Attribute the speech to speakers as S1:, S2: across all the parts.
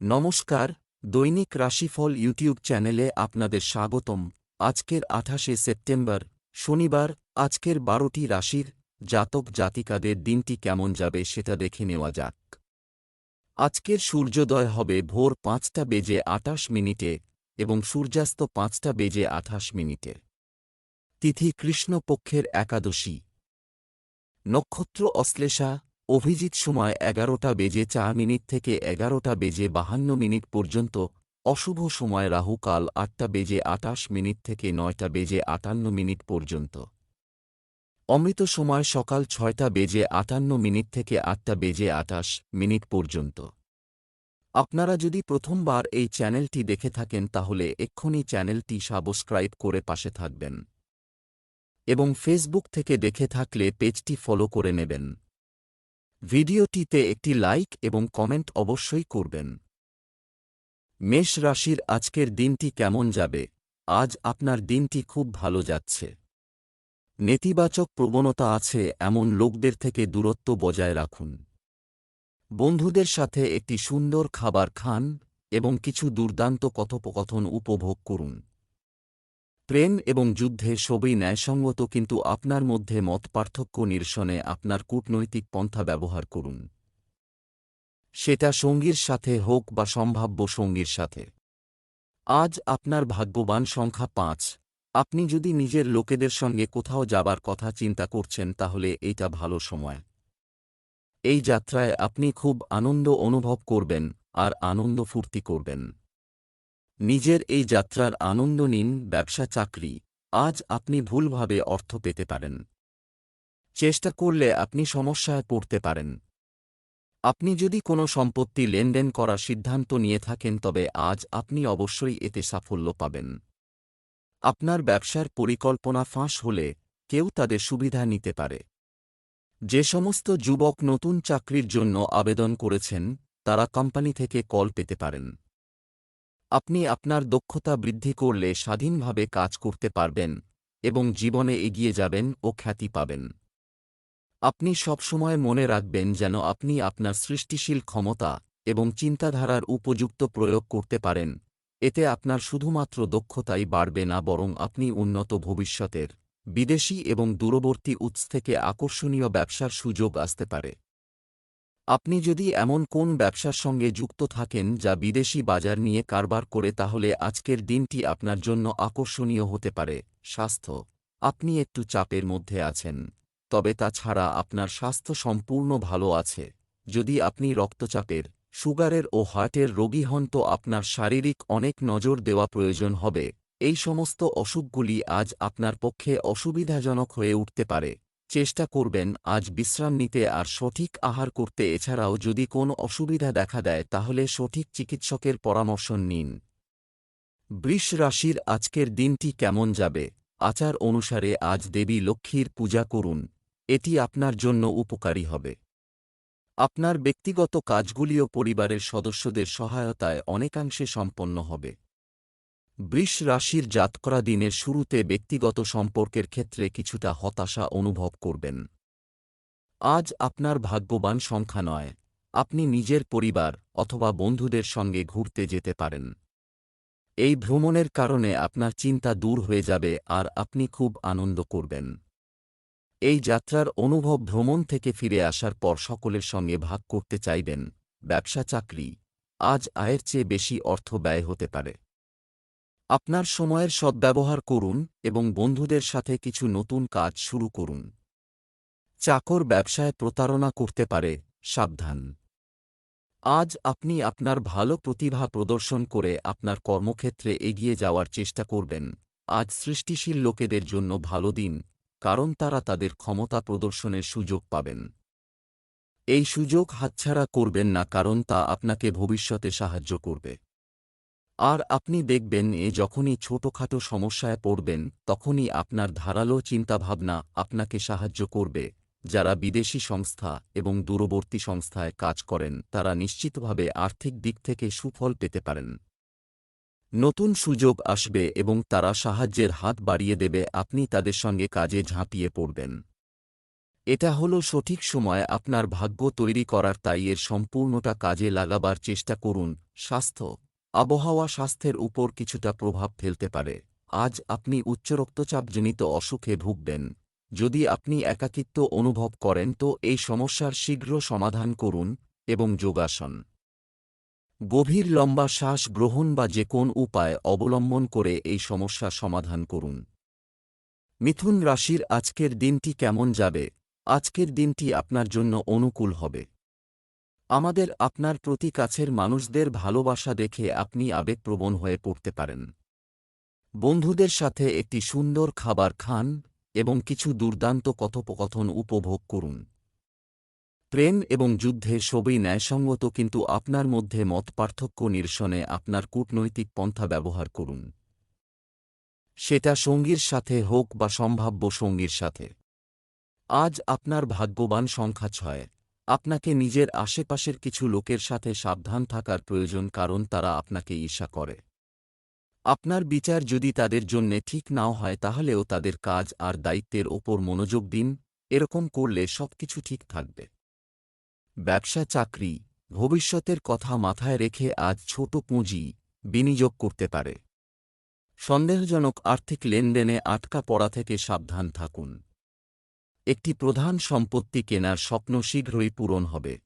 S1: নমস্কার, দৈনিক রাশিফল ইউটিউব চ্যানেলে আপনাদের স্বাগতম। আজকের আঠাশে সেপ্টেম্বর, শনিবার, আজকের বারোটি রাশির জাতক জাতিকাদের দিনটি কেমন যাবে সেটা দেখে নেওয়া যাক। আজকের সূর্যোদয় হবে ভোর পাঁচটা বেজে আটাশ মিনিটে এবং সূর্যাস্ত পাঁচটা বেজে আঠাশ মিনিটে। তিথি কৃষ্ণপক্ষের একাদশী। নক্ষত্র অশ্লেষা অভিজিৎ সময় এগারোটা বেজে চার মিনিট থেকে এগারোটা বেজে বাহান্ন মিনিট পর্যন্ত, অশুভ সময় রাহুকাল আটটা বেজে আটাশ মিনিট থেকে নয়টা বেজে আটান্ন মিনিট পর্যন্ত। অমৃত সময় সকাল ছয়টা বেজে আটান্ন মিনিট থেকে আটটা বেজে আটাশ মিনিট পর্যন্ত। আপনারা যদি প্রথমবার এই চ্যানেলটি দেখে থাকেন তাহলে এক্ষুনি চ্যানেলটি সাবস্ক্রাইব করে পাশে থাকবেন। এবং ফেসবুক থেকে দেখে থাকলে পেজটি ফলো করে নেবেন। ভিডিওটিতে একটি লাইক এবং কমেন্ট অবশ্যই করবেন। মেষ রাশির আজকের দিনটি কেমন যাবে? আজ আপনার দিনটি খুব ভালো যাচ্ছে। নেতিবাচক প্রবণতা আছে এমন লোকদের থেকে দূরত্ব বজায় রাখুন। বন্ধুদের সাথে একটি সুন্দর খাবার খান এবং কিছু দুর্দান্ত কথোপকথন উপভোগ করুন। প্রেম এবং যুদ্ধে সবই ন্যায়সঙ্গত, কিন্তু আপনার মধ্যে মত পার্থক্য নিরসনে আপনার কূটনৈতিক পন্থা ব্যবহার করুন। সেটা সঙ্গীর সাথে হোক বা সম্ভাব্য সঙ্গীর সাথে। আজ আপনার ভাগ্যবান সংখ্যা পাঁচ। আপনি যদি নিজের লোকেদের সঙ্গে কোথাও যাবার কথা চিন্তা করছেন, তাহলে এইটা ভালো সময়। এই যাত্রায় আপনি খুব আনন্দ অনুভব করবেন আর আনন্দ ফুর্তি করবেন। নিজের এই যাত্রার আনন্দ নিন, ব্যবসা, চাকরি। আজ আপনি ভুলভাবে অর্থ পেতে পারেন। চেষ্টা করলে আপনি সমস্যায় পড়তে পারেন। আপনি যদি কোনো সম্পত্তি লেনদেন করার সিদ্ধান্ত নিয়ে থাকেন, তবে আজ আপনি অবশ্যই এতে সাফল্য পাবেন। আপনার ব্যবসার পরিকল্পনা ফাঁস হলে কেউ তাদের সুবিধা নিতে পারে। যে সমস্ত যুবক নতুন চাকরির জন্য আবেদন করেছেন, তারা কোম্পানি থেকে কল পেতে পারেন। আপনি আপনার দক্ষতা বৃদ্ধি করলে স্বাধীনভাবে কাজ করতে পারবেন এবং জীবনে এগিয়ে যাবেন ও খ্যাতি পাবেন। আপনি সবসময় মনে রাখবেন যেন আপনি আপনার সৃষ্টিশীল ক্ষমতা এবং চিন্তাধারার উপযুক্ত প্রয়োগ করতে পারেন, এতে আপনার শুধুমাত্র দক্ষতাই বাড়বে না বরং আপনি উন্নত ভবিষ্যতের বিদেশি এবং দূরবর্তী উৎস থেকে আকর্ষণীয় ব্যবসার সুযোগ আসতে পারে। আপনি যদি এমন কোন ব্যবসার সঙ্গে যুক্ত থাকেন যা বিদেশি বাজার নিয়ে কারবার করে, তাহলে আজকের দিনটি আপনার জন্য আকর্ষণীয় হতে পারে। স্বাস্থ্য। আপনি একটু চাপের মধ্যে আছেন, তবে তাছাড়া আপনার স্বাস্থ্য সম্পূর্ণ ভালো আছে। যদি আপনি রক্তচাপের, সুগারের ও হার্টের রোগী হন, তো আপনার শারীরিক অনেক নজর দেওয়া প্রয়োজন হবে। এই সমস্ত অসুখগুলি আজ আপনার পক্ষে অসুবিধাজনক হয়ে উঠতে পারে। চেষ্টা করবেন আজ বিশ্রাম নিতে আর সঠিক আহার করতে। এছাড়াও যদি কোনো অসুবিধা দেখা দেয়, তাহলে সঠিক চিকিৎসকের পরামর্শ নিন। বৃষ রাশির আজকের দিনটি কেমন যাবে? আচার অনুসারে আজ দেবী লক্ষ্মীর পূজা করুন। এটি আপনার জন্য উপকারী হবে। আপনার ব্যক্তিগত কাজগুলিও পরিবারের সদস্যদের সহায়তায় অনেকাংশে সম্পন্ন হবে। বৃষ রাশির জাতকরা দিনের শুরুতে ব্যক্তিগত সম্পর্কের ক্ষেত্রে কিছুটা হতাশা অনুভব করবেন। আজ আপনার ভাগ্যবান সংখ্যা নয়। আপনি নিজের পরিবার অথবা বন্ধুদের সঙ্গে ঘুরতে যেতে পারেন। এই ভ্রমণের কারণে আপনার চিন্তা দূর হয়ে যাবে আর আপনি খুব আনন্দ করবেন। এই যাত্রার অনুভব ভ্রমণ থেকে ফিরে আসার পর সকলের সঙ্গে ভাগ করতে চাইবেন। ব্যবসা চাকরি আজ আয়ের চেয়ে বেশি অর্থ ব্যয় হতে পারে। আপনার সময়ের সদ্ব্যবহার করুন এবং বন্ধুদের সাথে কিছু নতুন কাজ শুরু করুন। চাকর ব্যবসায় প্রতারণা করতে পারে, সাবধান। আজ আপনি আপনার ভালো প্রতিভা প্রদর্শন করে আপনার কর্মক্ষেত্রে এগিয়ে যাওয়ার চেষ্টা করবেন। আজ সৃষ্টিশীল লোকেদের জন্য ভালো দিন, কারণ তারা তাদের ক্ষমতা প্রদর্শনের সুযোগ পাবেন। এই সুযোগ হাতছাড়া করবেন না কারণ তা আপনাকে ভবিষ্যতে সাহায্য করবে। আর আপনি দেখবেন এ যখনই ছোটখাটো সমস্যায় পড়বেন, তখনই আপনার ধারালো চিন্তাভাবনা আপনাকে সাহায্য করবে। যারা বিদেশি সংস্থা এবং দূরবর্তী সংস্থায় কাজ করেন, তারা নিশ্চিতভাবে আর্থিক দিক থেকে সুফল পেতে পারেন। নতুন সুযোগ আসবে এবং তারা সাহায্যের হাত বাড়িয়ে দেবে, আপনি তাদের সঙ্গে কাজে ঝাঁপিয়ে পড়বেন। এটা হলো সঠিক সময়, আপনার ভাগ্য তৈরি করার তাই এর সম্পূর্ণটা কাজে লাগাবার চেষ্টা করুন। স্বাস্থ্য আবহাওয়া স্বাস্থ্যের উপর কিছুটা প্রভাব ফেলতে পারে। আজ আপনি উচ্চ রক্তচাপজনিত অসুখে ভুগবেন। যদি আপনি একাকিত্ব অনুভব করেন তো এই সমস্যার শীঘ্র সমাধান করুন এবং যোগাসন। গভীর লম্বা শ্বাস গ্রহণ বা যে কোন উপায় অবলম্বন করে এই সমস্যা সমাধান করুন। মিথুন রাশির আজকের দিনটি কেমন যাবে? আজকের দিনটি আপনার জন্য অনুকূল হবে। আমাদের আপনার প্রতি কাছের মানুষদের ভালোবাসা দেখে আপনি আবেগপ্রবণ হয়ে পড়তে পারেন। বন্ধুদের সাথে একটি সুন্দর খাবার খান এবং কিছু দুর্দান্ত কথোপকথন উপভোগ করুন। প্রেম এবং যুদ্ধে সবই ন্যায়সঙ্গত কিন্তু আপনার মধ্যে মত পার্থক্য নিরসনে আপনার কূটনৈতিক পন্থা ব্যবহার করুন। সেটা সঙ্গীর সাথে হোক বা সম্ভাব্য সঙ্গীর সাথে। আজ আপনার ভাগ্যবান সংখ্যা ছয়। আপনাকে নিজের আশেপাশের কিছু লোকের সাথে সাবধান থাকার প্রয়োজন কারণ তারা আপনাকে ঈর্ষা করে। আপনার বিচার যদি তাদের জন্যে ঠিক নাও হয় তাহলেও তাদের কাজ আর দায়িত্বের ওপর মনোযোগ দিন, এরকম করলে সবকিছু ঠিক থাকবে। ব্যবসা চাকরি, ভবিষ্যতের কথা মাথায় রেখে আজ ছোট পুঁজি বিনিয়োগ করতে পারে। সন্দেহজনক আর্থিক লেনদেনে আটকা পড়া থেকে সাবধান থাকুন। একটি প্রধান সম্পত্তি কেনার স্বপ্ন শীঘ্রই পূরণ হবে।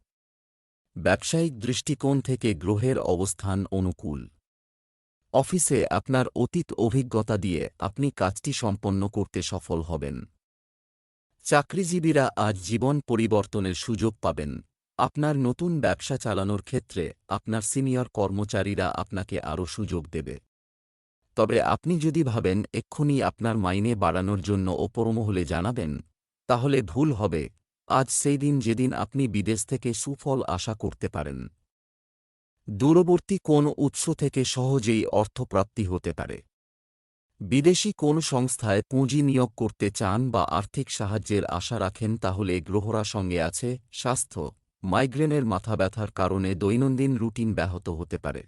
S1: ব্যবসায়িক দৃষ্টিকোণ থেকে গ্রহের অবস্থান অনুকূল। অফিসে আপনার অতীত অভিজ্ঞতা দিয়ে আপনি কাজটি সম্পন্ন করতে সফল হবেন। চাকরিজীবীরা আজ জীবন পরিবর্তনের সুযোগ পাবেন। আপনার নতুন ব্যবসা চালানোর ক্ষেত্রে আপনার সিনিয়র কর্মচারীরা আপনাকে আরও সুযোগ দেবে। তবে আপনি যদি ভাবেন, এক্ষুনি আপনার মাইনে বাড়ানোর জন্য ওপরমহলে জানাবেন তাহলে ভুল হবে। আজ সেই দিন যেদিন আপনি বিদেশ থেকে সুফল আশা করতে পারেন। দূরবর্তী কোন উৎস থেকে সহজেই অর্থপ্রাপ্তি হতে পারে। বিদেশি কোন সংস্থায় পুঁজি নিয়োগ করতে চান বা আর্থিক সাহায্যের আশা রাখেন তাহলে গ্রহরা সঙ্গে আছে, স্বাস্থ্য, মাইগ্রেনের মাথা ব্যথার কারণে দৈনন্দিন রুটিন ব্যাহত হতে পারে।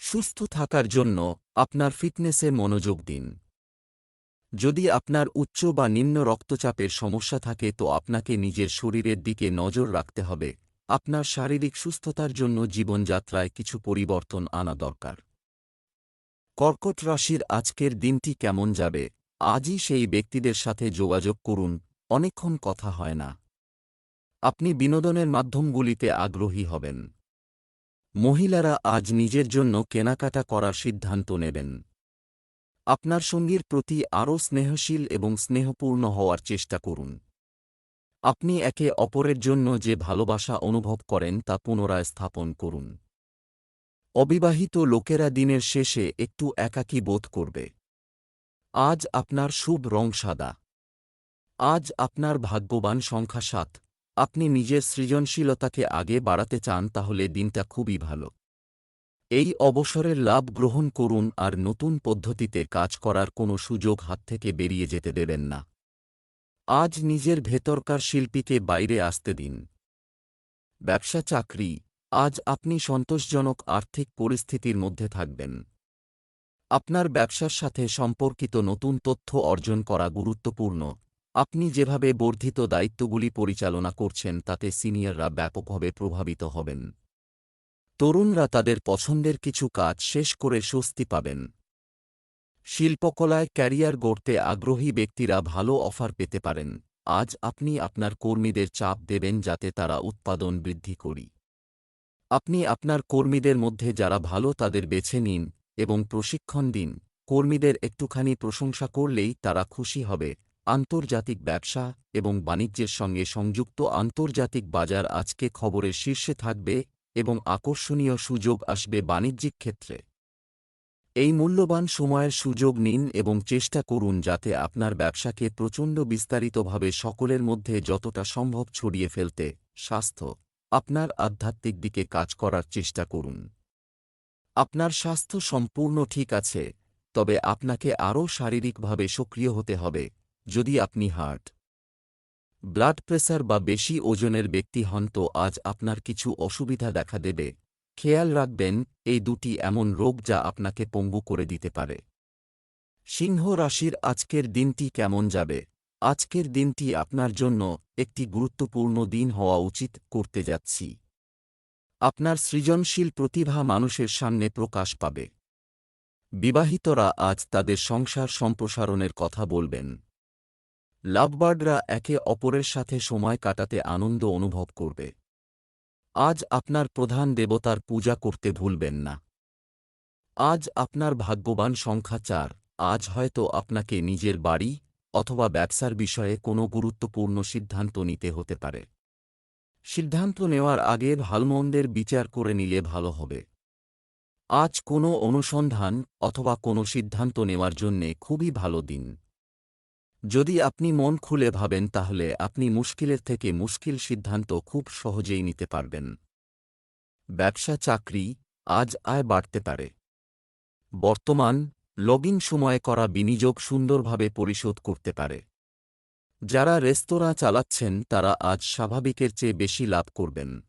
S1: সুস্থ থাকার জন্য আপনার ফিটনেসে মনোযোগ দিন। যদি আপনার উচ্চ বা নিম্ন রক্তচাপের সমস্যা থাকে তো আপনাকে নিজের শরীরের দিকে নজর রাখতে হবে। আপনার শারীরিক সুস্থতার জন্য জীবনযাত্রায় কিছু পরিবর্তন আনা দরকার। কর্কট রাশির আজকের দিনটি কেমন যাবে? আজই সেই ব্যক্তিদের সাথে যোগাযোগ করুন, অনেকক্ষণ কথা হয় না। আপনি বিনোদনের মাধ্যমগুলিতে আগ্রহী হবেন। মহিলারা আজ নিজের জন্য কেনাকাটা করার সিদ্ধান্ত নেবেন। আপনার সঙ্গীর প্রতি আরও স্নেহশীল এবং স্নেহপূর্ণ হওয়ার চেষ্টা করুন। আপনি একে অপরের জন্য যে ভালোবাসা অনুভব করেন তা পুনরায় স্থাপন করুন। অবিবাহিত লোকেরা দিনের শেষে একটু একাকী বোধ করবে। আজ আপনার শুভ রং সাদা। আজ আপনার ভাগ্যবান সংখ্যা সাত। আপনি নিজের সৃজনশীলতাকে আগে বাড়াতে চান তাহলে দিনটা খুবই ভালো। এই অবসরের লাভ গ্রহণ করুন আর নতুন পদ্ধতিতে কাজ করার কোনো সুযোগ হাত থেকে বেরিয়ে যেতে দেবেন না। আজ নিজের ভেতরকার শিল্পীকে বাইরে আসতে দিন। ব্যবসা চাকরি, আজ আপনি সন্তোষজনক আর্থিক পরিস্থিতির মধ্যে থাকবেন। আপনার ব্যবসার সাথে সম্পর্কিত নতুন তথ্য অর্জন করা গুরুত্বপূর্ণ। আপনি যেভাবে বর্ধিত দায়িত্বগুলি পরিচালনা করছেন তাতে সিনিয়ররা ব্যাপকভাবে প্রভাবিত হবেন। তরুণরা তাদের পছন্দের কিছু কাজ শেষ করে স্বস্তি পাবেন। শিল্পকলায় ক্যারিয়ার গড়তে আগ্রহী ব্যক্তিরা ভালো অফার পেতে পারেন। আজ আপনি আপনার কর্মীদের চাপ দেবেন যাতে তারা উৎপাদন বৃদ্ধি করি। আপনি আপনার কর্মীদের মধ্যে যারা ভালো তাদের বেছে নিন এবং প্রশিক্ষণ দিন। কর্মীদের একটুখানি প্রশংসা করলেই তারা খুশি হবে। আন্তর্জাতিক ব্যবসা এবং বাণিজ্যের সঙ্গে সংযুক্ত আন্তর্জাতিক বাজার আজকে খবরের শীর্ষে থাকবে এবং আকর্ষণীয় সুযোগ আসবে বাণিজ্যিক ক্ষেত্রে। এই মূল্যবান সময়ের সুযোগ নিন এবং চেষ্টা করুন যাতে আপনার ব্যবসাকে প্রচণ্ড বিস্তারিতভাবে সকলের মধ্যে যতটা সম্ভব ছড়িয়ে ফেলতে স্বাস্থ্য আপনার আধ্যাত্মিক দিকে কাজ করার চেষ্টা করুন। আপনার স্বাস্থ্য সম্পূর্ণ ঠিক আছে, তবে আপনাকে আরও শারীরিকভাবে সক্রিয় হতে হবে, যদি আপনি হার্ট ব্লাড প্রেসার বা বেশি ওজনের ব্যক্তি হন তো আজ আপনার কিছু অসুবিধা দেখা দেবে। খেয়াল রাখবেন, এই দুটি এমন রোগ যা আপনাকে পঙ্গু করে দিতে পারে। সিংহ রাশির আজকের দিনটি কেমন যাবে? আজকের দিনটি আপনার জন্য একটি গুরুত্বপূর্ণ দিন হওয়া উচিত, করতে যাচ্ছি। আপনার সৃজনশীল প্রতিভা মানুষের সামনে প্রকাশ পাবে। বিবাহিতরা আজ তাদের সংসার সম্প্রসারণের কথা বলবেন। লাভবার্ডরা একে অপরের সাথে সময় কাটাতে আনন্দ অনুভব করবে। আজ আপনার প্রধান দেবতার পূজা করতে ভুলবেন না। আজ আপনার ভাগ্যবান সংখ্যা চার। আজ হয়তো আপনাকে নিজের বাড়ি অথবা ব্যবসার বিষয়ে কোনো গুরুত্বপূর্ণ সিদ্ধান্ত নিতে হতে পারে। সিদ্ধান্ত নেওয়ার আগে ভালমন্দের বিচার করে নিলে ভালো হবে। আজ কোনো অনুসন্ধান অথবা কোনো সিদ্ধান্ত নেওয়ার জন্যে খুবই ভালো দিন। যদি আপনি মন খুলে ভাবেন, তাহলে আপনি মুশকিলের থেকে মুশকিল সিদ্ধান্ত খুব সহজেই নিতে পারবেন। ব্যবসা চাকরি আজ আয় বাড়তে পারে। বর্তমান লগইন সময়ে করা বিনিয়োগ সুন্দরভাবে পরিশোধ করতে পারে। যারা রেস্তোরাঁ চালাচ্ছেন, তারা আজ স্বাভাবিকের চেয়ে বেশি লাভ করবেন।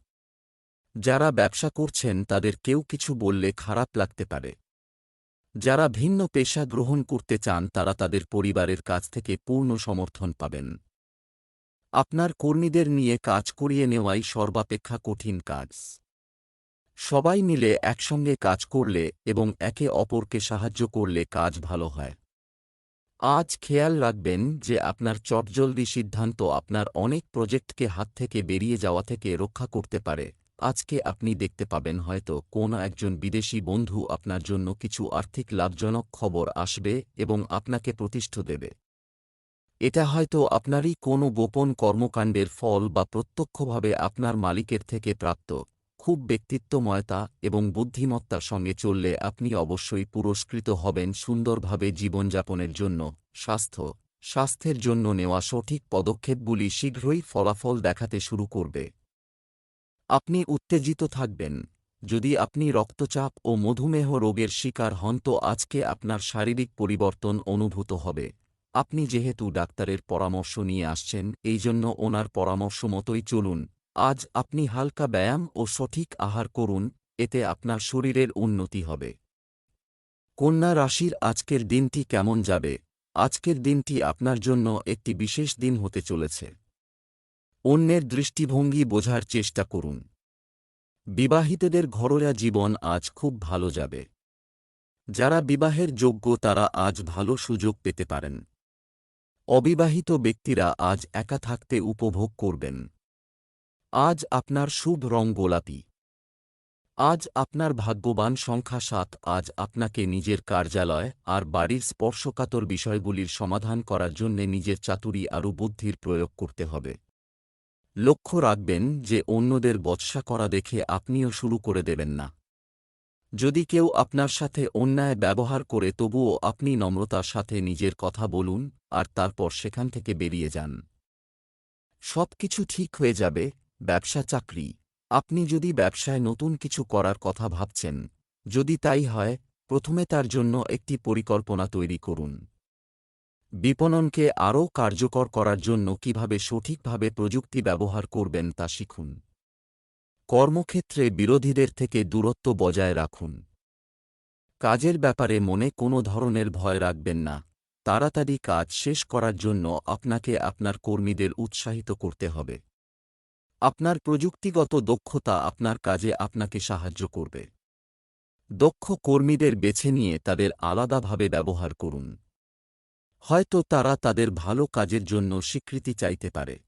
S1: যারা ব্যবসা করছেন, তাদের কেউ কিছু বললে খারাপ লাগতে পারে। যারা ভিন্ন পেশা গ্রহণ করতে চান, তারা তাদের পরিবারের কাছ থেকে পূর্ণ সমর্থন পাবেন। আপনার কর্মীদের নিয়ে কাজ করিয়ে নেওয়াই সর্বাপেক্ষা কঠিন কাজ। সবাই মিলে একসঙ্গে কাজ করলে এবং একে অপরকে সাহায্য করলে কাজ ভালো হয়। আজ খেয়াল রাখবেন যে আপনার চটজলদি সিদ্ধান্ত আপনার অনেক প্রজেক্টকে হাত থেকে বেরিয়ে যাওয়া থেকে রক্ষা করতে পারে। আজকে আপনি দেখতে পাবেন হয়তো কোন একজন বিদেশি বন্ধু আপনার জন্য কিছু আর্থিক লাভজনক খবর আসবে এবং আপনাকে প্রতিষ্ঠ দেবে। এটা হয়তো আপনারই কোনো গোপন কর্মকাণ্ডের ফল বা প্রত্যক্ষভাবে আপনার মালিকের থেকে প্রাপ্ত, খুব ব্যক্তিত্বময়তা এবং বুদ্ধিমত্তার সঙ্গে চললে আপনি অবশ্যই পুরস্কৃত হবেন সুন্দরভাবে জীবনযাপনের জন্য, স্বাস্থ্য, স্বাস্থ্যের জন্য নেওয়া সঠিক পদক্ষেপগুলি শীঘ্রই ফলাফল দেখাতে শুরু করবে। আপনি উত্তেজিত থাকবেন। যদি আপনি রক্তচাপ ও মধুমেহ রোগের শিকার হন তো আজকে আপনার শারীরিক পরিবর্তন অনুভূত হবে। আপনি যেহেতু ডাক্তারের পরামর্শ নিয়ে আসছেন, এই জন্য ওনার পরামর্শ মতোই চলুন। আজ আপনি হালকা ব্যায়াম ও সঠিক আহার করুন, এতে আপনার শরীরের উন্নতি হবে। কন্যা রাশির আজকের দিনটি কেমন যাবে? আজকের দিনটি আপনার জন্য একটি বিশেষ দিন হতে চলেছে। অন্যের দৃষ্টিভঙ্গি বোঝার চেষ্টা করুন। বিবাহিতদের ঘরোয়া জীবন আজ খুব ভালো যাবে। যারা বিবাহের যোগ্য তারা আজ ভালো সুযোগ পেতে পারেন। অবিবাহিত ব্যক্তিরা আজ একা থাকতে উপভোগ করবেন। আজ আপনার শুভ রং গোলাপি। আজ আপনার ভাগ্যবান সংখ্যা সাত। আজ আপনাকে নিজের কার্যালয় আর বাড়ির স্পর্শকাতর বিষয়গুলির সমাধান করার জন্যে নিজের চাতুরি আরও বুদ্ধির প্রয়োগ করতে হবে। লক্ষ্য রাখবেন যে অন্যদের বৎসা করা দেখে আপনিও শুরু করে দেবেন না। যদি কেউ আপনার সাথে অন্যায় ব্যবহার করে, তবুও আপনি নম্রতার সাথে নিজের কথা বলুন আর তারপর সেখান থেকে বেরিয়ে যান। সব কিছু ঠিক হয়ে যাবে, ব্যবসা চাকরি। আপনি যদি ব্যবসায় নতুন কিছু করার কথা ভাবছেন, যদি তাই হয়, প্রথমে তার জন্য একটি পরিকল্পনা তৈরি করুন। বিপণনকে আরও কার্যকর করার জন্য কীভাবে সঠিকভাবে প্রযুক্তি ব্যবহার করবেন তা শিখুন। কর্মক্ষেত্রে বিরোধীদের থেকে দূরত্ব বজায় রাখুন। কাজের ব্যাপারে মনে কোনো ধরনের ভয় রাখবেন না। তাড়াতাড়ি কাজ শেষ করার জন্য আপনাকে আপনার কর্মীদের উৎসাহিত করতে হবে। আপনার প্রযুক্তিগত দক্ষতা আপনার কাজে আপনাকে সাহায্য করবে। দক্ষ কর্মীদের বেছে নিয়ে তাদের আলাদাভাবে ব্যবহার করুন। হয়তো তারা তাদের ভালো কাজের জন্য স্বীকৃতি চাইতে পারে।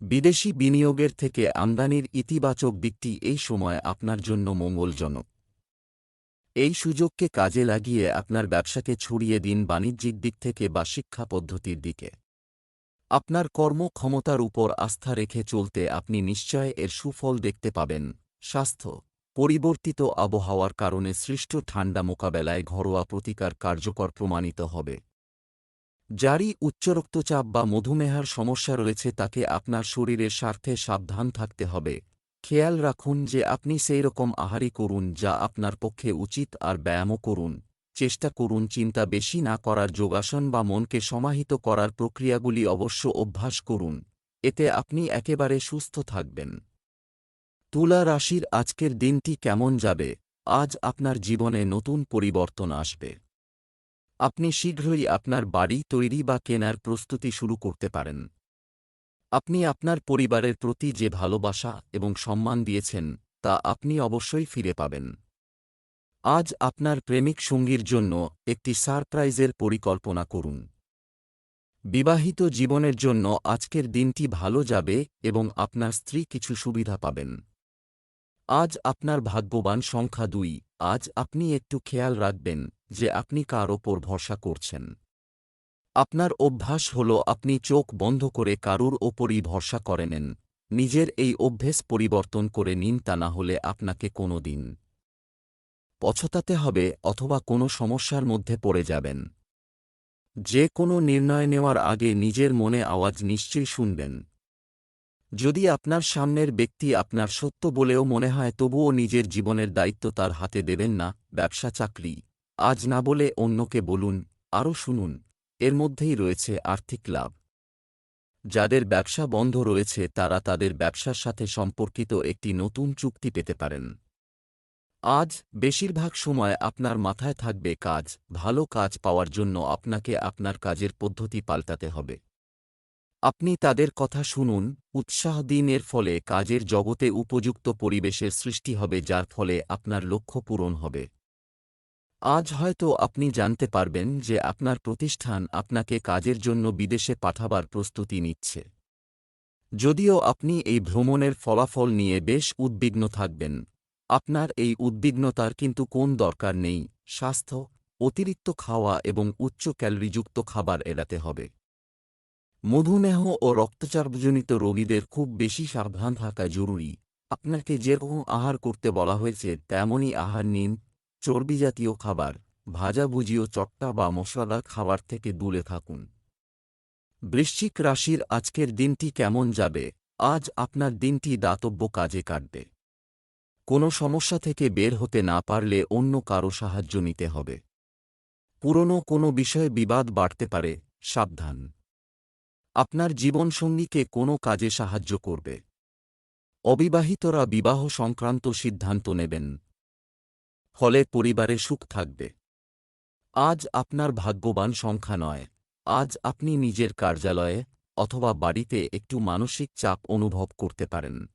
S1: বিদেশি বিনিয়োগের থেকে আমদানির ইতিবাচক দিকটি এই সময় আপনার জন্য মঙ্গলজনক। এই সুযোগকে কাজে লাগিয়ে আপনার ব্যবসাকে ছড়িয়ে দিন বাণিজ্যিক দিক থেকে বা শিক্ষা পদ্ধতির দিকে। আপনার কর্মক্ষমতার উপর আস্থা রেখে চলতে আপনি নিশ্চয় এর সুফল দেখতে পাবেন। স্বাস্থ্য, পরিবর্তিত আবহাওয়ার কারণে সৃষ্ট ঠান্ডা মোকাবেলায় ঘরোয়া প্রতিকার কার্যকর প্রমাণিত হবে। যারই উচ্চ রক্তচাপ বা মধুমেহার সমস্যা রয়েছে তাকে আপনার শরীরের স্বার্থে সাবধান থাকতে হবে। খেয়াল রাখুন যে আপনি সেই রকম আহারই করুন যা আপনার পক্ষে উচিত আর ব্যায়ামও করুন। চেষ্টা করুন চিন্তা বেশি না করার যোগাসন বা মনকে সমাহিত করার প্রক্রিয়াগুলি অবশ্য অভ্যাস করুন। এতে আপনি একেবারে সুস্থ থাকবেন। তুলা রাশির আজকের দিনটি কেমন যাবে? আজ আপনার জীবনে নতুন পরিবর্তন আসবে। আপনি শীঘ্রই আপনার বাড়ি তৈরি বা কেনার প্রস্তুতি শুরু করতে পারেন। আপনি আপনার পরিবারের প্রতি যে ভালোবাসা এবং সম্মান দিয়েছেন, তা আপনি অবশ্যই ফিরে পাবেন। আজ আপনার প্রেমিক সঙ্গীর জন্য একটি সারপ্রাইজের পরিকল্পনা করুন। বিবাহিত জীবনের জন্য আজকের দিনটি ভালো যাবে এবং আপনার স্ত্রী কিছু সুবিধা পাবেন। আজ আপনার ভাগ্যবান সংখ্যা দুই, আজ আপনি একটু খেয়াল রাখবেন। যে আপনি কার ওপর ভরসা করছেন। আপনার অভ্যাস হল আপনি চোখ বন্ধ করে কারুর ওপরই ভরসা করে নেন। নিজের এই অভ্যেস পরিবর্তন করে নিন তা না হলে আপনাকে কোনো দিন পছতাতে হবে অথবা কোনো সমস্যার মধ্যে পড়ে যাবেন। যে কোনো নির্ণয় নেওয়ার আগে নিজের মনে আওয়াজ নিশ্চয়ই শুনবেন। যদি আপনার সামনের ব্যক্তি আপনার সত্য বলেও মনে হয় তবুও নিজের জীবনের দায়িত্ব তার হাতে দেবেন না, ব্যবসা, চাকরি। আজ না বলে অন্যকে বলুন, আরও শুনুন। এর মধ্যেই রয়েছে আর্থিক লাভ। যাদের ব্যবসা বন্ধ রয়েছে, তারা তাদের ব্যবসার সাথে সম্পর্কিত একটি নতুন চুক্তি পেতে পারেন। আজ বেশিরভাগ সময় আপনার মাথায় থাকবে কাজ, ভালো কাজ পাওয়ার জন্য আপনাকে আপনার কাজের পদ্ধতি পাল্টাতে হবে। আপনি তাদের কথা শুনুন, উৎসাহ দিন এর ফলে কাজের জগতে উপযুক্ত পরিবেশের সৃষ্টি হবে, যার ফলে আপনার লক্ষ্য পূরণ হবে। আজ হয়তো আপনি জানতে পারবেন যে আপনার প্রতিষ্ঠান আপনাকে কাজের জন্য বিদেশে পাঠাবার প্রস্তুতি নিচ্ছে। যদিও আপনি এই ভ্রমণের ফলাফল নিয়ে বেশ উদ্বিগ্ন থাকবেন। আপনার এই উদ্বিগ্নতার কিন্তু কোন দরকার নেই, স্বাস্থ্য, অতিরিক্ত খাওয়া এবং উচ্চ ক্যালোরিযুক্ত খাবার এড়াতে হবে। মধুমেহ ও রক্তচাপজনিত রোগীদের খুব বেশি সাবধান থাকা জরুরি। আপনাকে যেরকম আহার করতে বলা হয়েছে, তেমনই আহার নিন চর্বিজাতীয় খাবার ভাজাভুজিও চট্টা বা মশলাদার খাবার থেকে দূরে থাকুন। বৃশ্চিক রাশির আজকের দিনটি কেমন যাবে? আজ আপনার দিনটি দাতব্য কাজে কাটবে। কোনো সমস্যা থেকে বের হতে না পারলে অন্য কারও সাহায্য নিতে হবে। পুরনো কোনো বিষয়ে বিবাদ বাড়তে পারে, সাবধান। আপনার জীবনসঙ্গীকে কোনো কাজে সাহায্য করবে। অবিবাহিতরা বিবাহ সংক্রান্ত সিদ্ধান্ত নেবেন। ফলে পরিবারে সুখ থাকবে। আজ আপনার ভাগ্যবান সংখ্যা নয়। আজ আপনি নিজের কার্যালয়ে অথবা বাড়িতে একটু মানসিক চাপ অনুভব করতে পারেন।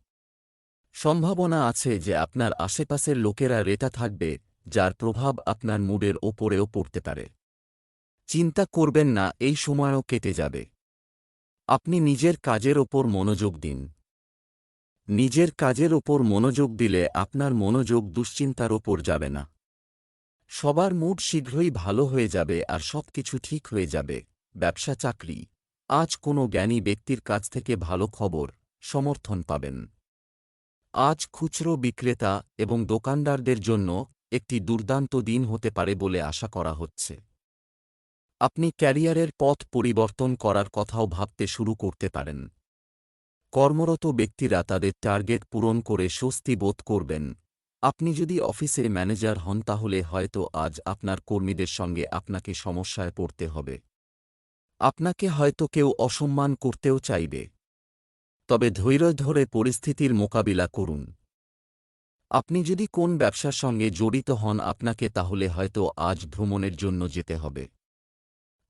S1: সম্ভাবনা আছে যে আপনার আশেপাশের লোকেরা রেটা থাকবে, যার প্রভাব আপনার মুডের ওপরেও পড়তে পারে। চিন্তা করবেন না, এই সময়ও কেটে যাবে। আপনি নিজের কাজের ওপর মনোযোগ দিন। নিজের কাজের ওপর মনোযোগ দিলে আপনার মনোযোগ দুশ্চিন্তার ওপর যাবে না। সবার মুড শীঘ্রই ভালো হয়ে যাবে আর সব কিছু ঠিক হয়ে যাবে। ব্যবসা, চাকরি। আজ কোনো জ্ঞানী ব্যক্তির কাছ থেকে ভালো খবর, সমর্থন পাবেন। আজ খুচরো বিক্রেতা এবং দোকানদারদের জন্য একটি দুর্দান্ত দিন হতে পারে বলে আশা করা হচ্ছে। আপনি ক্যারিয়ারের পথ পরিবর্তন করার কথাও ভাবতে শুরু করতে পারেন। কর্মরত ব্যক্তিরা তাদের টার্গেট পূরণ করে স্বস্তি বোধ করবেন। আপনি যদি অফিসে ম্যানেজার হন তাহলে হয়তো আজ আপনার কর্মীদের সঙ্গে আপনাকে সমস্যায় পড়তে হবে। আপনাকে হয়তো কেউ অসম্মান করতেও চাইবে। তবে ধৈর্য ধরে পরিস্থিতির মোকাবিলা করুন। আপনি যদি কোন ব্যবসার সঙ্গে জড়িত হন আপনাকে তাহলে হয়তো আজ ভ্রমণের জন্য যেতে হবে।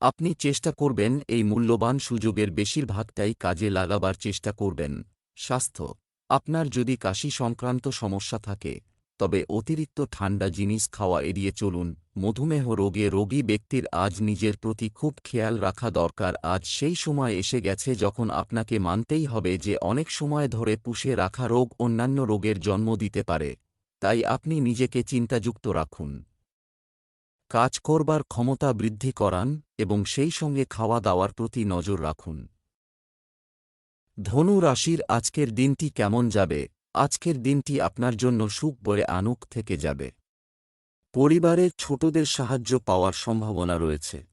S1: আপনি চেষ্টা করবেন এই মূল্যবান সুযোগের বেশিরভাগটাই কাজে লাগাবার চেষ্টা করবেন। স্বাস্থ্য। আপনার যদি কাশি সংক্রান্ত সমস্যা থাকে, তবে অতিরিক্ত ঠান্ডা জিনিস খাওয়া এড়িয়ে চলুন। মধুমেহ রোগে রোগী ব্যক্তির আজ নিজের প্রতি খুব খেয়াল রাখা দরকার। আজ সেই সময় এসে গেছে যখন আপনাকে মানতেই হবে যে অনেক সময় ধরে পুষে রাখা রোগ অন্যান্য রোগের জন্ম দিতে পারে। তাই আপনি নিজেকে চিন্তাযুক্ত রাখুন। কাজ করবার ক্ষমতা বৃদ্ধি করান এবং সেই সঙ্গে খাওয়া দাওয়ার প্রতি নজর রাখুন। ধনু রাশির আজকের দিনটি কেমন যাবে? আজকের দিনটি আপনার জন্য সুখ বয়ে আনুক থেকে যাবে। পরিবারের ছোটদের সাহায্য পাওয়ার সম্ভাবনা রয়েছে।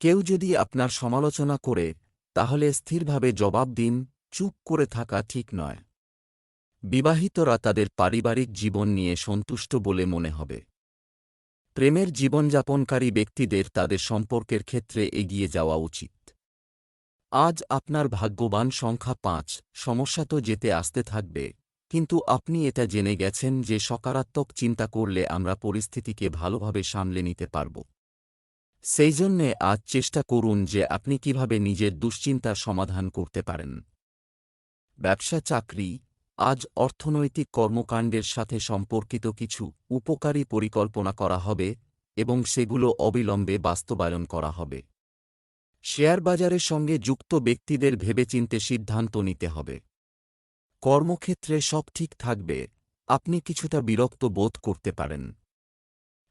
S1: কেউ যদি আপনার সমালোচনা করে, তাহলে স্থিরভাবে জবাব দিন, চুপ করে থাকা ঠিক নয়। বিবাহিতরা তাদের পারিবারিক জীবন নিয়ে সন্তুষ্ট বলে মনে হবে। প্রেমের জীবনযাপনকারী ব্যক্তিদের তাদের সম্পর্কের ক্ষেত্রে এগিয়ে যাওয়া উচিত। আজ আপনার ভাগ্যবান সংখ্যা পাঁচ, সমস্যা তো যেতে আসতে থাকবে, কিন্তু আপনি এটা জেনে গেছেন যে সকারাত্মক চিন্তা করলে আমরা পরিস্থিতিকে ভালোভাবে সামলে নিতে পারব। সেই জন্যে আজ চেষ্টা করুন যে আপনি কীভাবে নিজের দুশ্চিন্তার সমাধান করতে পারেন। ব্যবসা চাকরি আজ অর্থনৈতিক কর্মকাণ্ডের সাথে সম্পর্কিত কিছু উপকারী পরিকল্পনা করা হবে এবং সেগুলো অবিলম্বে বাস্তবায়ন করা হবে। শেয়ার বাজারের সঙ্গে যুক্ত ব্যক্তিদের ভেবেচিন্তে সিদ্ধান্ত নিতে হবে। কর্মক্ষেত্রে সব ঠিক থাকবে, আপনি কিছুটা বিরক্ত বোধ করতে পারেন।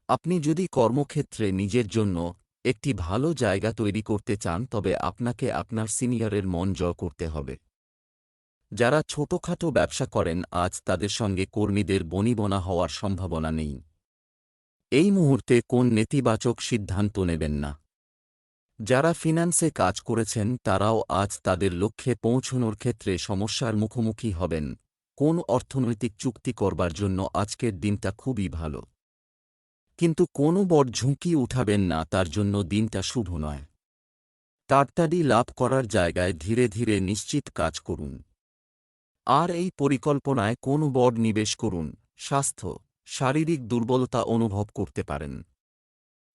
S1: আপনি যদি কর্মক্ষেত্রে নিজের জন্য একটি ভালো জায়গা তৈরি করতে চান, তবে আপনাকে আপনার সিনিয়রের মন জয় করতে হবে। যারা ছোটখাটো ব্যবসা করেন, আজ তাদের সঙ্গে কর্মীদের বনিবনা হওয়ার সম্ভাবনা নেই। এই মুহূর্তে কোন নেতিবাচক সিদ্ধান্ত নেবেন না। যারা ফিন্যান্সে কাজ করেছেন, তারাও আজ তাদের লক্ষ্যে পৌঁছনোর ক্ষেত্রে সমস্যার মুখোমুখি হবেন। কোন অর্থনৈতিক চুক্তি করবার জন্য আজকের দিনটা খুবই ভালো। কিন্তু কোনো বড় ঝুঁকি উঠাবেন না, তার জন্য দিনটা শুভ নয়। তাড়াতাড়ি লাভ করার জায়গায় ধীরে ধীরে নিশ্চিত কাজ করুন। আর এই পরিকল্পনায় কোন বড় নিবেশ করুন, স্বাস্থ্য, শারীরিক দুর্বলতা অনুভব করতে পারেন।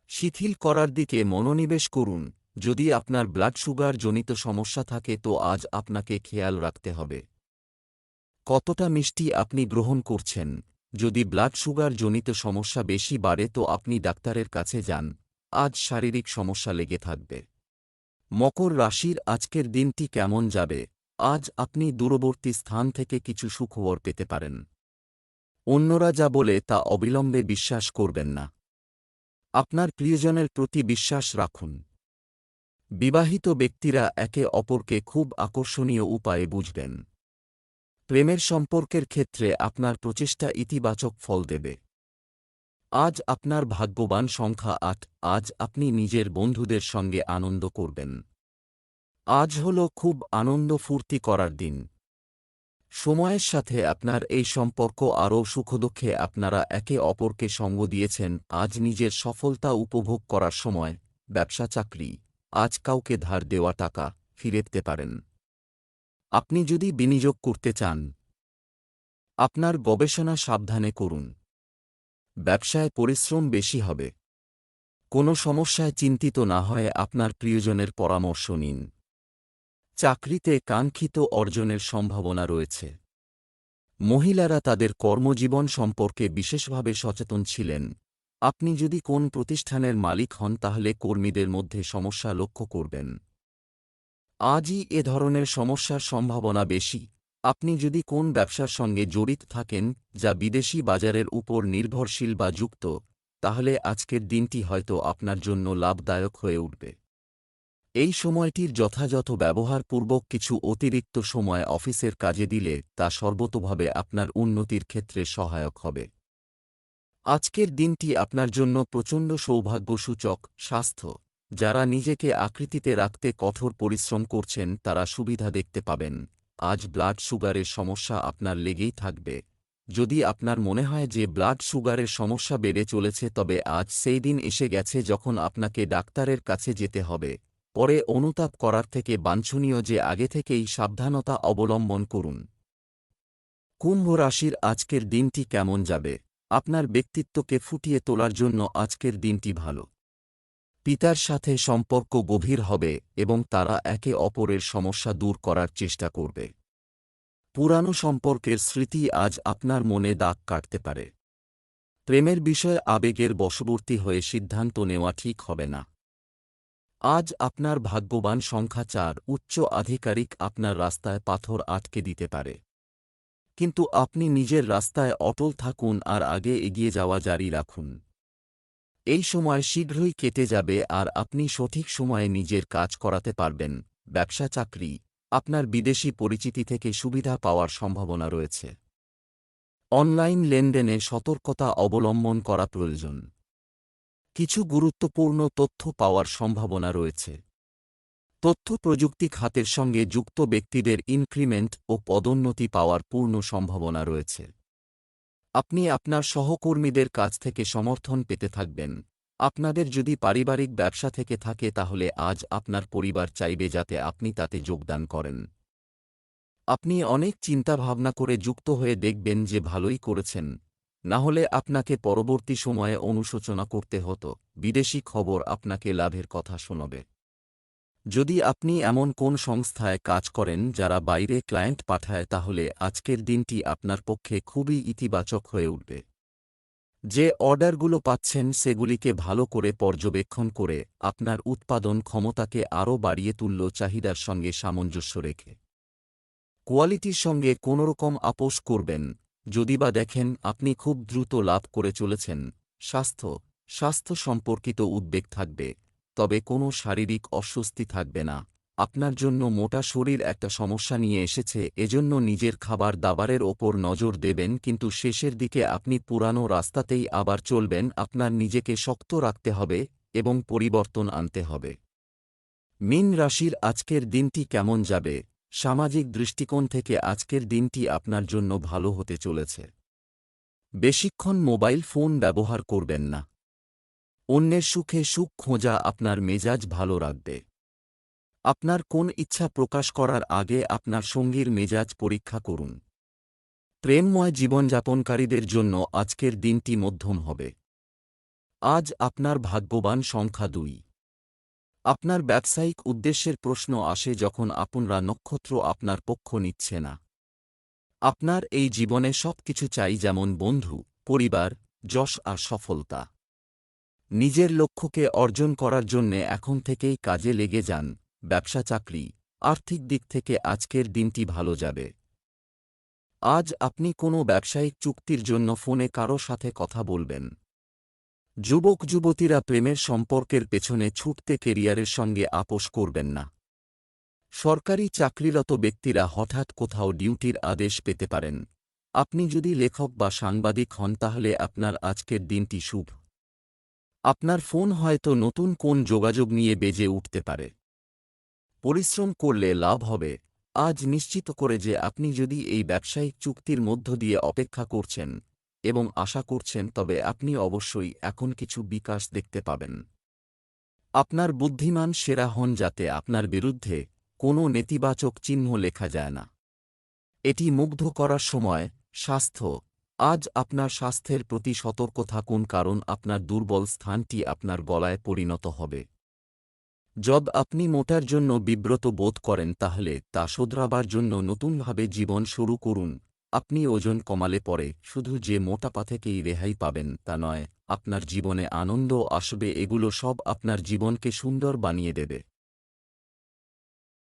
S1: শিথিল করার দিকে মনোনিবেশ করুন, যদি আপনার ব্লাড সুগার জনিত সমস্যা থাকে তো আজ আপনাকে খেয়াল রাখতে হবে। কতটা মিষ্টি আপনি গ্রহণ করছেন, যদি ব্লাড সুগার জনিত সমস্যা বেশি বাড়ে তো আপনি ডাক্তারের কাছে যান, আজ শারীরিক সমস্যা লেগে থাকবে। মকর রাশির আজকের দিনটি কেমন যাবে? আজ আপনি দূরবর্তী স্থান থেকে কিছু সুখবর পেতে পারেন। অন্যরা যা বলে তা অবিলম্বে বিশ্বাস করবেন না। আপনার প্রিয়জনের প্রতি বিশ্বাস রাখুন। বিবাহিত ব্যক্তিরা একে অপরকে খুব আকর্ষণীয় উপায়ে বুঝবেন। প্রেমের সম্পর্কের ক্ষেত্রে আপনার প্রচেষ্টা ইতিবাচক ফল দেবে। আজ আপনার ভাগ্যবান সংখ্যা আট, আজ আপনি নিজের বন্ধুদের সঙ্গে আনন্দ করবেন। আজ হল খুব আনন্দ ফুর্তি করার দিন। সময়ের সাথে আপনার এই সম্পর্ক আরও সুখদুঃখে আপনারা একে অপরকে সঙ্গ দিয়েছেন, আজ নিজের সফলতা উপভোগ করার সময়, ব্যবসা চাকরি, আজ কাউকে ধার দেওয়া টাকা ফিরেতে পারেন। আপনি যদি বিনিয়োগ করতে চান, আপনার গবেষণা সাবধানে করুন। ব্যবসায় পরিশ্রম বেশি হবে। কোনো সমস্যায় চিন্তিত না হয়ে আপনার প্রিয়জনের পরামর্শ নিন। চাকরিতে কাঙ্ক্ষিত অর্জনের সম্ভাবনা রয়েছে। মহিলারা তাদের কর্মজীবন সম্পর্কে বিশেষভাবে সচেতন ছিলেন। আপনি যদি কোন প্রতিষ্ঠানের মালিক হন, তাহলে কর্মীদের মধ্যে সমস্যা লক্ষ্য করবেন। আজই এ ধরনের সমস্যার সম্ভাবনা বেশি। আপনি যদি কোন ব্যবসার সঙ্গে জড়িত থাকেন, যা বিদেশি বাজারের উপর নির্ভরশীল বা যুক্ত, তাহলে আজকের দিনটি হয়তো আপনার জন্য লাভদায়ক হয়ে উঠবে। এই সময়টির যথাযথ ব্যবহারপূর্বক কিছু অতিরিক্ত সময় অফিসের কাজে দিলে তা সর্বতোভাবে আপনার উন্নতির ক্ষেত্রে সহায়ক হবে। আজকের দিনটি আপনার জন্য প্রচণ্ড সৌভাগ্যসূচক, স্বাস্থ্য। যারা নিজেকে আকৃতিতে রাখতে কঠোর পরিশ্রম করছেন, তারা সুবিধা দেখতে পাবেন। আজ ব্লাড সুগারের সমস্যা আপনার লেগেই থাকবে। যদি আপনার মনে হয় যে ব্লাড সুগারের সমস্যা বেড়ে চলেছে, তবে আজ সেই দিন এসে গেছে যখন আপনাকে ডাক্তারের কাছে যেতে হবে। পরে অনুতাপ করার থেকে বাঞ্ছনীয় যে আগে থেকেই সাবধানতা অবলম্বন করুন। কুম্ভ রাশির আজকের দিনটি কেমন যাবে? আপনার ব্যক্তিত্বকে ফুটিয়ে তোলার জন্য আজকের দিনটি ভালো। পিতার সাথে সম্পর্ক গভীর হবে এবং তারা একে অপরের সমস্যা দূর করার চেষ্টা করবে। পুরানো সম্পর্কের স্মৃতি আজ আপনার মনে দাগ কাটতে পারে। প্রেমের বিষয়ে আবেগের বশবর্তী হয়ে সিদ্ধান্ত নেওয়া ঠিক হবে না। আজ আপনার ভাগ্যবান সংখ্যা চার উচ্চ আধিকারিক আপনার রাস্তায় পাথর আটকে দিতে পারে। কিন্তু আপনি নিজের রাস্তায় অটল থাকুন আর আগে এগিয়ে যাওয়া জারি রাখুন। এই সময় শীঘ্রই কেটে যাবে আর আপনি সঠিক সময়ে নিজের কাজ করাতে পারবেন। ব্যবসা চাকরি, আপনার বিদেশি পরিচিতি থেকে সুবিধা পাওয়ার সম্ভাবনা রয়েছে। অনলাইন লেনদেনে সতর্কতা অবলম্বন করা প্রয়োজন। কিছু গুরুত্বপূর্ণ তথ্য পাওয়ার সম্ভাবনা রয়েছে। তথ্য প্রযুক্তি খাতের সঙ্গে যুক্ত ব্যক্তিদের ইনক্রিমেন্ট ও পদোন্নতি পাওয়ার পূর্ণ সম্ভাবনা রয়েছে। আপনি আপনার সহকর্মীদের কাছ থেকে সমর্থন পেতে থাকবেন। আপনাদের যদি পারিবারিক ব্যবসা থেকে থাকে তাহলে আজ আপনার পরিবার চাইবে যাতে আপনি তাতে যোগদান করেন। আপনি অনেক চিন্তাভাবনা করে যুক্ত হয়ে দেখবেন যে ভালোই করেছেন। না হলে আপনাকে পরবর্তী সময়ে অনুশোচনা করতে হতো। বিদেশি খবর আপনাকে লাভের কথা শোনাবে। যদি আপনি এমন কোন সংস্থায় কাজ করেন যারা বাইরে ক্লায়েন্ট পাঠায়, তাহলে আজকের দিনটি আপনার পক্ষে খুবই ইতিবাচক হয়ে উঠবে। যে অর্ডারগুলো পাচ্ছেন, সেগুলিকে ভালো করে পর্যবেক্ষণ করে আপনার উৎপাদন ক্ষমতাকে আরও বাড়িয়ে তুলল চাহিদার সঙ্গে সামঞ্জস্য রেখে। কোয়ালিটির সঙ্গে কোনোরকম আপোষ করবেন যদি বা দেখেন আপনি খুব দ্রুত লাভ করে চলেছেন, স্বাস্থ্য স্বাস্থ্য সম্পর্কিত উদ্বেগ থাকবে, তবে কোনো শারীরিক অস্বস্তি থাকবে না। আপনার জন্য মোটা শরীর একটা সমস্যা নিয়ে এসেছে, এজন্য নিজের খাবার দাবারের ওপর নজর দেবেন, কিন্তু শেষের দিকে আপনি পুরানো রাস্তাতেই আবার চলবেন, আপনার নিজেকে শক্ত রাখতে হবে এবং পরিবর্তন আনতে হবে। মিন রাশির আজকের দিনটি কেমন যাবে? সামাজিক দৃষ্টিকোণ থেকে আজকের দিনটি আপনার জন্য ভালো হতে চলেছে। বেশিক্ষণ মোবাইল ফোন ব্যবহার করবেন না। অন্যের সুখে সুখ খোঁজা আপনার মেজাজ ভালো রাখবে। আপনার কোন ইচ্ছা প্রকাশ করার আগে আপনার সঙ্গীর মেজাজ পরীক্ষা করুন। প্রেমময় জীবনযাপনকারীদের জন্য আজকের দিনটি মধ্যম হবে। আজ আপনার ভাগ্যবান সংখ্যা দুই। আপনার ব্যবসায়িক উদ্দেশ্যের প্রশ্ন আসে যখন আপনারা নক্ষত্র আপনার পক্ষ নিচ্ছে না। আপনার এই জীবনে সব কিছু চাই যেমন বন্ধু, পরিবার, যশ আর সফলতা। নিজের লক্ষ্যকে অর্জন করার জন্যে এখন থেকেই কাজে লেগে যান, ব্যবসা, চাকরি, আর্থিক দিক থেকে আজকের দিনটি ভালো যাবে। আজ আপনি কোনো ব্যবসায়িক চুক্তির জন্য ফোনে কারও সাথে কথা বলবেন। যুবক যুবতীরা প্রেমের সম্পর্কের পেছনে ছুটতে কেরিয়ারের সঙ্গে আপোষ করবেন না। সরকারি চাকরিরত ব্যক্তিরা হঠাৎ কোথাও ডিউটির আদেশ পেতে পারেন। আপনি যদি লেখক বা সাংবাদিক হন তাহলে আপনার আজকের দিনটি শুভ। আপনার ফোন হয়তো নতুন কোন যোগাযোগ নিয়ে বেজে উঠতে পারে। পরিশ্রম করলে লাভ হবে। আজ নিশ্চিত করে যে আপনি যদি এই ব্যবসায়িক চুক্তির মধ্য দিয়ে অপেক্ষা করছেন এবং আশা করছেন তবে আপনি অবশ্যই এখন কিছু বিকাশ দেখতে পাবেন। আপনার বুদ্ধিমান সেরা হন যাতে আপনার বিরুদ্ধে কোনো নেতিবাচক চিহ্ন লেখা যায় না। এটি মুগ্ধ করার সময়, স্বাস্থ্য। আজ আপনার স্বাস্থ্যের প্রতি সতর্ক থাকুন কারণ আপনার দুর্বল স্থানটি আপনার গলায় পরিণত হবে। যদ আপনি মোটার জন্য বিব্রত বোধ করেন তাহলে তা শোধরাবার জন্য নতুনভাবে জীবন শুরু করুন। আপনি ওজন কমালে পরে শুধু যে মোটাপা থেকেই রেহাই পাবেন তা নয়, আপনার জীবনে আনন্দ আসবে, এগুলো সব আপনার জীবনকে সুন্দর বানিয়ে দেবে।